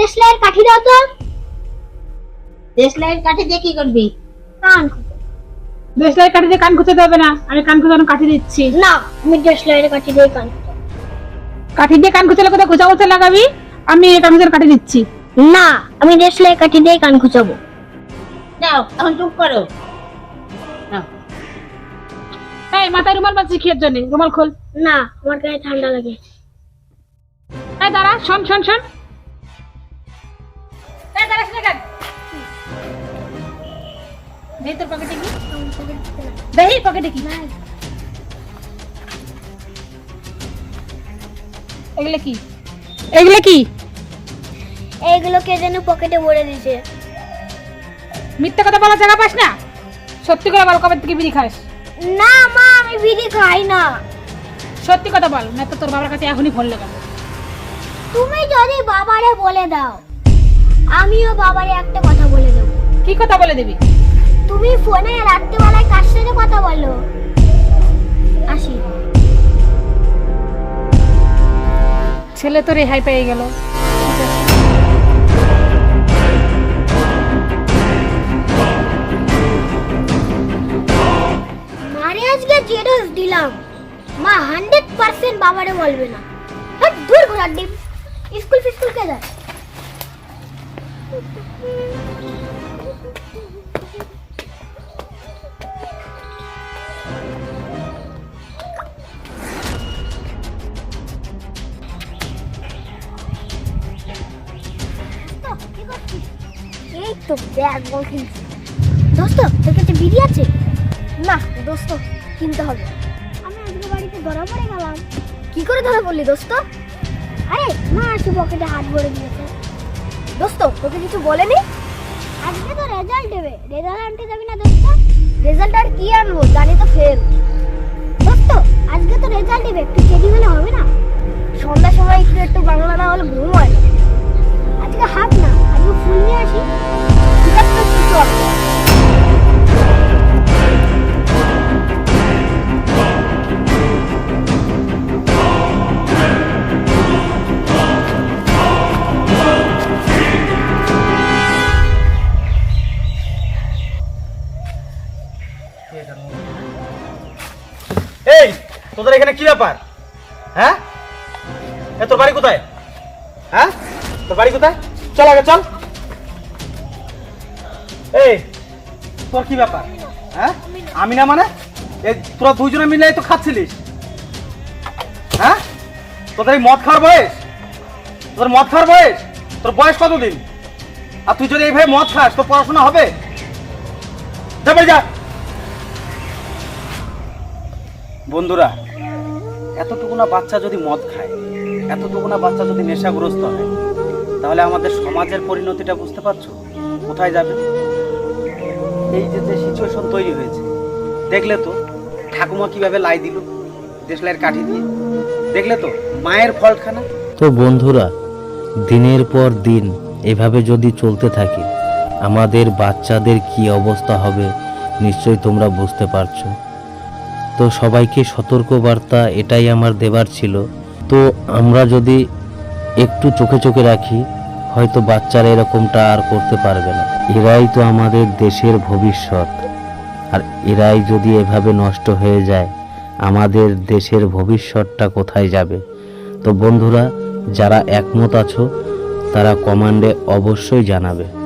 দেশলাইয়ের কাঠি দাও তো। দেশলাইয়ের কাঠি দিয়ে কি করবি? কান দেশলাই কাঠি দিয়ে কান খুঁজতে হবে না। আমি কান খুঁজানো কাঠি দিচ্ছি। না আমি দেশলাইয়ের কাঠি দিয়ে কান কাঠি দিয়ে কান খুঁজলে কোথায় খোঁচা খোঁচা লাগাবি? আমি কান খুঁজানো কাঠি দিচ্ছি। না আমি দেশলাইয়ের কাঠি দিয়ে কান খুঁজাবো নাও এখন চুপ করো। নাও এই মাথায় রুমাল বাঁধছি খেয়ের জন্য। রুমাল খোল। না আমার গায়ে ঠান্ডা লাগে। এই দাঁড়া শোন শোন শোন। এই দাঁড়া কেন দেই তোর পকেটে কি? দেই পকেটে কি? এগুলো কি? এগুলো কি? এইগুলো কে যেন পকেটে ভরে দিয়েছে। মিথ্যা কথা বলার জায়গা পাস না? সত্যি করে বল কবে থেকে বিড়ি খাস? না মা আমি বিড়ি খাই না। সত্যি কথা বল না তো তোর বাবার কাছে এখনই ফোন লাগাবো। তুমি যদি বাবারে বলে দাও। আমিও বাবারে একটা কথা বলে দেবো। কি কথা বলে দিবি? তুমি ফোনে রাত্রেবেলায় কার সাথে কথা বলো? আসি। ছেলে তো রেহাই পেয়ে গেল। মারে আজকে জেরক্স দিলাম। মা হান্ড্রেড পার্সেন্ট বাবারে বলবে না। দূর ঘোরার ডিম। স্কুল ফিস্কুল কে যায়? এই তো কিনছি। দোস্ত দোস্ত, কিনতে হবে। আমি বাড়িতে গেলাম। কি করে দোস্ত? আরে, মা আসে পকেটে হাত ভরে দিয়েছে। দোস্ত তোকে কিছু বলেনি আজকে তো রেজাল্ট দেবে। রেজাল্ট আনতে যাবি না দোস্ত? রেজাল্ট আর কি আনব? জানি তো ফেল দোস্ত আজকে তো রেজাল্ট দেবে। একটু চেদি হলে হবে না? সন্ধ্যার সময় একটু একটু বাংলা না হলে ঘুম হয় আজকে হাত না আজকে ফুল নিয়ে আসি। ঠিক আছে এই, তোদের এখানে কি ব্যাপার? হ্যাঁ? তোর বাড়ি কোথায়? হ্যাঁ? তোর বাড়ি কোথায়? চল আগে, চল। এই, তোর কি ব্যাপার? হ্যাঁ? আমি না মানে? এই, তোরা দুজনে মিলে তো খাচ্ছিলিস। হ্যাঁ? তোদের এই মদ খাওয়ার বয়স? তোর মদ খাওয়ার বয়স? তোর বয়স কতদিন? আর তুই যদি এইভাবে মদ খাস, তোর পড়াশোনা হবে? যাবে যা। বন্ধুরা এতটুকু না বাচ্চা যদি মদ খায় এতটুকু না বাচ্চা যদি নেশাগ্রস্ত হয়, তাহলে আমাদের সমাজের পরিণতিটা বুঝতে পারছ? কোথায় যাবে? এই যে যে সিচুয়েশন তৈরি হয়েছে, দেখলে তো ঠাকুমা কীভাবে লাই দিল দেশলাইয়ের কাঠি দিয়ে? দেখলে তো মায়ের ফল্টখানা তো বন্ধুরা, দিনের পর দিন এভাবে যদি চলতে থাকে, আমাদের বাচ্চাদের কি অবস্থা হবে, নিশ্চয়ই তোমরা বুঝতে পারছ। তো সবাইকে সতর্কবার্তা এটাই আমার দেবার ছিল। তো আমরা যদি একটু চোখে চোখে রাখি, হয়তো বাচ্চারা এরকমটা আর করতে পারবে না। এরাই তো আমাদের দেশের ভবিষ্যৎ। আর এরাই যদি এভাবে নষ্ট হয়ে যায়, আমাদের দেশের ভবিষ্যৎটা কোথায় যাবে? তো বন্ধুরা, যারা একমত আছো, তারা কমান্ডে অবশ্যই জানাবে।